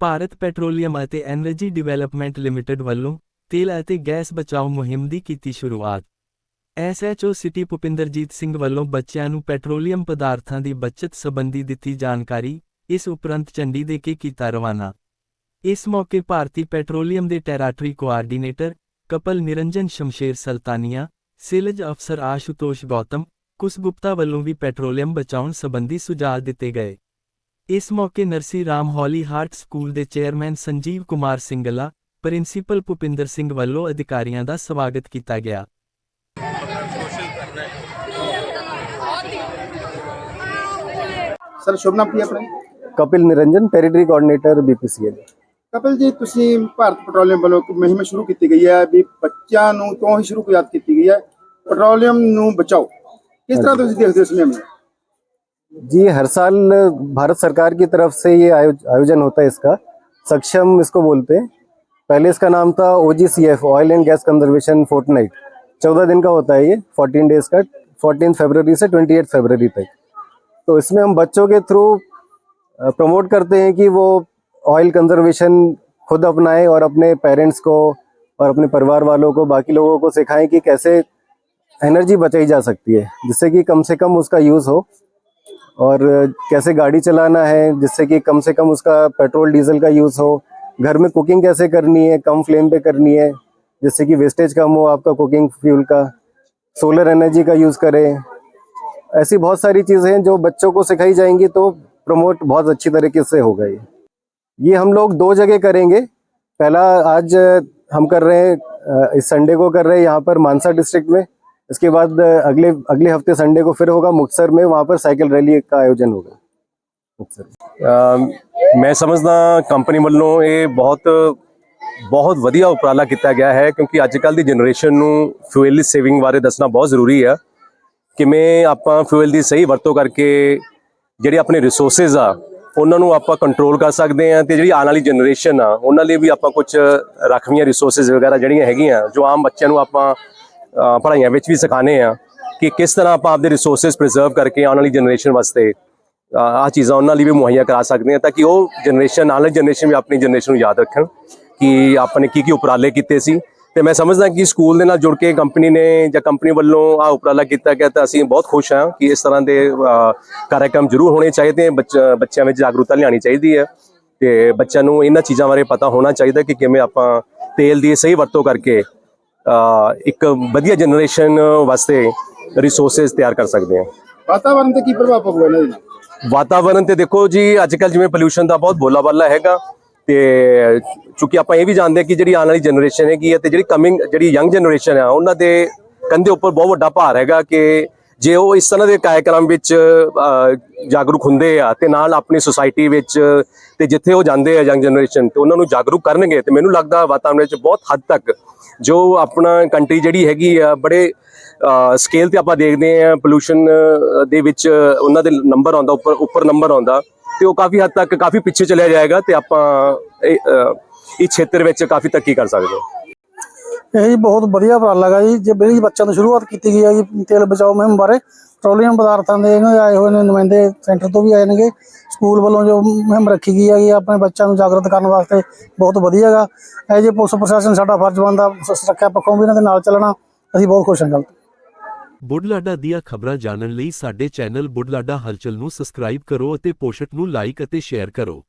Bharat petroleum ਅਤੇ energy development limited ਵੱਲੋਂ ਤੇਲ ਅਤੇ ਗੈਸ ਬਚਾਓ ਮੁਹਿੰਮ ਦੀ ਕੀਤੀ ਸ਼ੁਰੂਆਤ। ਐਸਐਚਓ ਸਿਟੀ ਭੁਪਿੰਦਰਜੀਤ ਸਿੰਘ ਵੱਲੋਂ ਬੱਚਿਆਂ ਨੂੰ ਪੈਟਰੋਲੀਅਮ ਪਦਾਰਥਾਂ ਦੀ ਬਚਤ ਸੰਬੰਧੀ ਦਿੱਤੀ ਜਾਣਕਾਰੀ, ਇਸ ਉਪਰੰਤ ਚੰਡੀ ਦੇ ਕੇ ਕੀਤਾ ਰਵਾਨਾ। ਇਸ ਮੌਕੇ ਭਾਰਤੀ ਪੈਟਰੋਲੀਅਮ ਦੇ territory coordinator Kapil Niranjan Shamsher Saltania, sales ਅਫਸਰ ਆਸ਼ੂਤੋਸ਼ ਗੌਤਮ ਕੁਸ ਗੁਪਤਾ ਵੱਲੋਂ ਵੀ ਪੈਟਰੋਲੀਅਮ ਬਚਾਉਣ ਸੰਬੰਧੀ ਸੁਝਾਅ ਦਿੱਤੇ ਗਏ। ਇਸ ਮੌਕੇ Narsi Ram holy heart school ਦੇ ਚੇਅਰਮੈਨ ਸੰਜੀਵ ਕੁਮਾਰ ਸਿੰਗਲਾ ਪ੍ਰਿੰਸੀਪਲ ਭੁਪਿੰਦਰ ਸਿੰਘ ਵੱਲੋਂ ਅਧਿਕਾਰੀਆਂ ਦਾ ਸਵਾਗਤ ਕੀਤਾ ਗਿਆ। ਸਰ ਸ਼ੁਭ ਨਾਮ ਕੀ ਆਪਣਾ? Kapil Niranjan territory coordinator BPCL Kapil ji ਤੁਸੀਂ ਭਾਰਤ ਪੈਟਰੋਲੀਅਮ ਵੱਲੋਂ ਇੱਕ ਮੁਹਿੰਮ ਸ਼ੁਰੂ ਕੀਤੀ ਗਈ ਹੈ ਵੀ ਬੱਚਿਆਂ ਨੂੰ ਤੋਂ ਹੀ ਸ਼ੁਰੂ ਕੀਤੀ ਕੀਤੀ ਗਈ ਹੈ। ਪੈਟਰੋਲੀਅਮ ਨੂੰ ਬਚਾਓ। ਕਿਸ ਤਰ੍ਹਾਂ ਤੁਸੀਂ ਦੇਖਦੇ ਹੋ ਇਸ ਮੁਹਿੰਮ ਨੂੰ? जी, हर साल भारत सरकार की तरफ़ से ये आयोजन होता है इसका। सक्षम इसको बोलते हैं। पहले इसका नाम था OGCF oil and gas conservation fortnight चौदह दिन का होता है ये फोर्टीन डेज़ का फोर्टीन फरवरी से ट्वेंटी एट फरवरी तक। तो इसमें हम बच्चों के थ्रू प्रमोट करते हैं कि वो ऑयल कंजर्वेशन खुद अपनाएँ और अपने पेरेंट्स को और अपने परिवार वालों को, बाकी लोगों को सिखाएँ कि कैसे एनर्जी बचाई जा सकती है, जिससे कि कम से कम उसका यूज़ हो। और कैसे गाड़ी चलाना है, जिससे कि कम से कम उसका पेट्रोल, डीजल का यूज़ हो। घर में कुकिंग कैसे करनी है, कम फ्लेम पे करनी है, जिससे कि वेस्टेज कम हो आपका कुकिंग फ्यूल का। सोलर एनर्जी का यूज़ करें। ऐसी बहुत सारी चीज़ें हैं जो बच्चों को सिखाई जाएँगी तो प्रमोट बहुत अच्छी तरीके से होगा ये। ये हम लोग दो जगह करेंगे। पहला, आज हम कर रहे हैं इस संडे को कर रहे हैं यहाँ पर मानसा डिस्ट्रिक्ट में। इसके बाद अ, अगले अगले हफ्ते संडे को फिर होगा मुक्तसर में वहाँ पर साइकिल रैली का आयोजन होगा मुक्तसर में। ਅਮ ਮੈਂ ਸਮਝਦਾ ਕੰਪਨੀ ਵੱਲੋਂ ਇਹ ਬਹੁਤ ਬਹੁਤ ਵਧੀਆ ਉਪਰਾਲਾ ਕੀਤਾ ਗਿਆ ਹੈ ਕਿਉਂਕਿ ਅੱਜ ਕੱਲ ਦੀ ਜਨਰੇਸ਼ਨ ਨੂੰ ਫਿਊਲ ਸੇਵਿੰਗ ਬਾਰੇ ਦੱਸਣਾ ਬਹੁਤ ਜ਼ਰੂਰੀ ਹੈ ਕਿਵੇਂ ਆਪਾਂ ਫਿਊਲ ਦੀ ਸਹੀ ਵਰਤੋਂ ਕਰਕੇ ਜਿਹੜੇ ਆਪਣੇ ਰਿਸੋਰਸਸ ਆ ਉਹਨਾਂ ਨੂੰ ਆਪਾਂ ਕੰਟਰੋਲ ਕਰ ਸਕਦੇ ਆ ਤੇ ਜਿਹੜੀ ਆਉਣ ਵਾਲੀ ਜਨਰੇਸ਼ਨ ਆ ਉਹਨਾਂ ਲਈ ਵੀ ਆਪਾਂ ਕੁਝ ਰੱਖਵੀਆਂ ਰਿਸੋਰਸਸ ਵਗੈਰਾ ਜਿਹੜੀਆਂ ਹੈਗੀਆਂ ਜੋ ਆਮ ਬੱਚਿਆਂ ਨੂੰ ਆਪਾਂ ਅ, ਪੜ੍ਹਾਈਆਂ ਵਿੱਚ ਵੀ ਸਿਖਾਣੇ ਆ ਕਿ ਕਿਸ ਤਰ੍ਹਾਂ ਆਪਾਂ ਆਪਦੇ ਰਿਸੋਰਸਸ ਪ੍ਰੀਜ਼ਰਵ ਕਰਕੇ ਆਉਣ ਵਾਲੀ ਜਨਰੇਸ਼ਨ ਵਾਸਤੇ ਆਹ ਚੀਜ਼ਾਂ ਉਹਨਾਂ ਲਈ ਵੀ ਮੁਹੱਈਆ ਕਰਾ ਸਕਦੇ ਆ ਤਾਂ ਕਿ ਉਹ ਜਨਰੇਸ਼ਨ ਆਉਣ ਵਾਲੀ ਜਨਰੇਸ਼ਨ ਵੀ ਆਪਣੀ ਜਨਰੇਸ਼ਨ ਨੂੰ ਯਾਦ ਰੱਖਣ ਕਿ ਆਪਾਂ ਨੇ ਕੀ ਕੀ ਉਪਰਾਲੇ ਕੀਤੇ ਸੀ। ਤੇ ਮੈਂ ਸਮਝਦਾ ਕਿ ਸਕੂਲ ਦੇ ਨਾਲ ਜੁੜ ਕੇ ਕੰਪਨੀ ਨੇ ਜਾਂ ਕੰਪਨੀ ਵੱਲੋਂ ਆ ਉਪਰਾਲਾ ਕੀਤਾ ਗਿਆ ਤਾਂ ਅਸੀਂ ਬਹੁਤ ਖੁਸ਼ ਹਾਂ ਕਿ ਇਸ ਤਰ੍ਹਾਂ ਦੇ ਅਹ, ਕਾਰਜਕ੍ਰਮ ਜ਼ਰੂਰ ਹੋਣੇ ਚਾਹੀਦੇ ਬੱਚ- ਬੱਚਿਆਂ ਵਿੱਚ ਜਾਗਰੂਕਤਾ ਲਿਆਉਣੀ ਚਾਹੀਦੀ ਹੈ ਤੇ ਬੱਚਿਆਂ ਨੂੰ ਇਹਨਾਂ ਚੀਜ਼ਾਂ ਬਾਰੇ ਪਤਾ ਹੋਣਾ ਚਾਹੀਦਾ ਕਿ ਕਿਵੇਂ ਆਪਾਂ ਤੇਲ ਦੀ ਸਹੀ ਵਰਤੋਂ ਕਰਕੇ ਇੱਕ ਵਧੀਆ ਜਨਰੇਸ਼ਨ ਵਾਸਤੇ ਰਿਸੋਰਸਸ ਤਿਆਰ ਕਰ ਸਕਦੇ ਹਾਂ ਵਾਤਾਵਰਣ ਤੇ ਕੀ ਪ੍ਰਭਾਵ ਪਊਗਾ ਇਹਨਾਂ ਦੇ? ਵਾਤਾਵਰਣ ਤੇ ਦੇਖੋ ਜੀ ਅੱਜ ਕੱਲ ਜਿਵੇਂ ਪੋਲੂਸ਼ਨ ਦਾ ਬਹੁਤ ਬੋਲਾਬਾਲਾ ਹੈਗਾ ਤੇ ਚੂੰਕਿ ਆਪਾਂ ਇਹ ਵੀ ਜਾਣਦੇ ਹਾਂ ਕਿ ਜਿਹੜੀ ਆਉਣ ਵਾਲੀ ਜਨਰੇਸ਼ਨ ਹੈਗੀ ਹੈ ਤੇ ਜਿਹੜੀ ਕਮਿੰਗ ਜਿਹੜੀ ਯੰਗ ਜਨਰੇਸ਼ਨ ਆ ਉਹਨਾਂ ਦੇ ਕੰਧੇ ਉੱਪਰ ਬਹੁਤ ਵੱਡਾ ਭਾਰ ਹੈਗਾ ਕਿ ਜੇ ਉਹ ਇਸ ਤਰ੍ਹਾਂ ਦੇ ਕਾਰਜਕ੍ਰਮ ਵਿੱਚ ਜਾਗਰੂਕ ਹੁੰਦੇ ਆ ਤੇ ਨਾਲ ਆਪਣੀ ਸੁਸਾਇਟੀ ਵਿੱਚ ਤੇ ਜਿੱਥੇ ਉਹ ਜਾਂਦੇ ਆ ਯੰਗ ਜਨਰੇਸ਼ਨ ਤੇ ਉਹਨਾਂ ਨੂੰ ਜਾਗਰੂਕ ਕਰਨਗੇ ਤੇ ਮੈਨੂੰ ਲੱਗਦਾ ਵਾਤਾਵਰਣ ਵਿੱਚ ਬਹੁਤ ਹੱਦ ਤੱਕ ਜੋ ਆਪਣਾ ਕੰਟਰੀ ਜਿਹੜੀ ਹੈਗੀ ਆ ਬੜੇ ਸਕੇਲ ਤੇ ਆਪਾਂ ਦੇਖਦੇ ਆ ਪੋਲੂਸ਼ਨ ਦੇ ਵਿੱਚ ਉਹਨਾਂ ਦੇ ਨੰਬਰ ਆਉਂਦਾ ਉੱਪਰ ਉੱਪਰ ਨੰਬਰ ਆਉਂਦਾ ਤੇ ਉਹ ਕਾਫੀ ਹੱਦ ਤੱਕ ਕਾਫੀ ਪਿੱਛੇ ਚਲਿਆ ਜਾਏਗਾ ਤੇ ਆਪਾਂ ਇਹ, ਇਸ ਖੇਤਰ ਵਿੱਚ ਕਾਫੀ ਤਰੱਕੀ ਕਰ ਸਕਦੇ ਹਾਂ। ਇਹ ਜੀ ਬਹੁਤ ਵਧੀਆ ਉਪਰਾਲਾ ਹੈਗਾ ਜੀ। ਜੇ ਜਿਹੜੀ ਬੱਚਿਆਂ ਤੋਂ ਸ਼ੁਰੂਆਤ ਕੀਤੀ ਗਈ ਹੈ ਜੀ, ਤੇਲ ਬਚਾਓ ਮੁਹਿੰਮ ਬਾਰੇ, ਪੈਟਰੋਲੀਅਮ ਪਦਾਰਥਾਂ ਦੇ ਇਹਨਾਂ ਦੇ ਆਏ ਹੋਏ ਨੇ ਨੁਮਾਇੰਦੇ ਸੈਂਟਰ ਤੋਂ ਵੀ ਆਏ ਨੇਗੇ। ਸਕੂਲ ਵੱਲੋਂ ਜੋ ਮੁਹਿੰਮ ਰੱਖੀ ਗਈ ਹੈਗੀ ਆਪਣੇ ਬੱਚਿਆਂ ਨੂੰ ਜਾਗਰਤ ਕਰਨ ਵਾਸਤੇ ਬਹੁਤ ਵਧੀਆ ਹੈਗਾ ਇਹ ਜੇ ਪੁਲਿਸ ਪ੍ਰਸ਼ਾਸਨ ਸਾਡਾ ਫਰਜ਼ ਬਣਦਾ ਸੁਰੱਖਿਆ ਪੱਖੋਂ ਵੀ ਇਹਨਾਂ ਦੇ ਨਾਲ ਚੱਲਣਾ, ਅਸੀਂ ਬਹੁਤ ਖੁਸ਼ ਹਾਂ ਗੱਲ ਤੋਂ। ਦੀਆਂ ਖਬਰਾਂ ਜਾਣਨ ਲਈ ਸਾਡੇ ਚੈਨਲ ਬੁਢਲਾਡਾ ਹਲਚਲ ਨੂੰ ਸਬਸਕ੍ਰਾਈਬ ਕਰੋ ਅਤੇ ਪੋਸਟ ਨੂੰ ਲਾਈਕ ਅਤੇ ਸ਼ੇਅਰ ਕਰੋ।